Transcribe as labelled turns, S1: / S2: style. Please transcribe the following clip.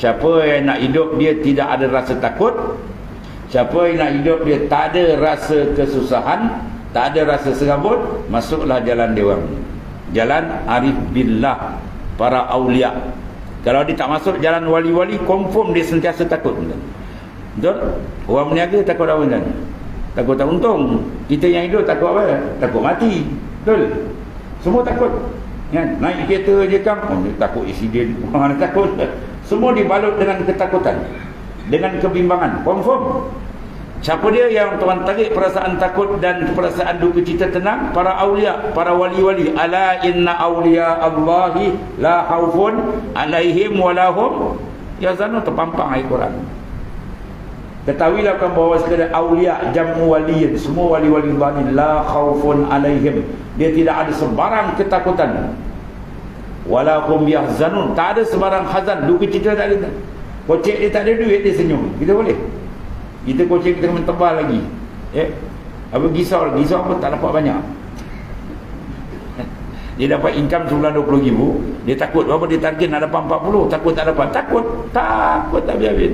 S1: siapa yang nak hidup dia tidak ada rasa takut? Siapa yang nak hidup dia tak ada rasa kesusahan tak ada rasa serabut masuklah jalan orang jalan arif billah para awliya kalau dia tak masuk jalan wali-wali confirm dia sentiasa takut. Betul? Orang berniaga takut apa tuan takut tak untung? Kita yang hidup takut apa? Takut mati. Betul? Semua takut. Kan? Naik kereta je kan oh, takut insiden orang takut semua dibalut dengan ketakutan dengan kebimbangan confirm Siapa dia yang tuan tarik perasaan takut dan perasaan duka cita tenang? Para awliya, para wali-wali. Ala inna awliya Allahi la haufun alaihim walahum. Ya terpampang ayat Quran. Ketahuilah kan bahawa sekadar awliya jamu waliyin. Semua wali-wali Allah ni la haufun alaihim. Dia tidak ada sebarang ketakutan. Walahum yahzanun. Tak ada sebarang hazan. Duka cita tak ada. Kocek dia tak ada duit, dia senyum. Kita boleh? kita kucing kita kena tebal lagi ya apa gisau gisau pun tak dapat banyak dia dapat income sebulan 20 ribu dia takut apa dia target nak dapat 40 takut tak dapat takut takut tak habis-habis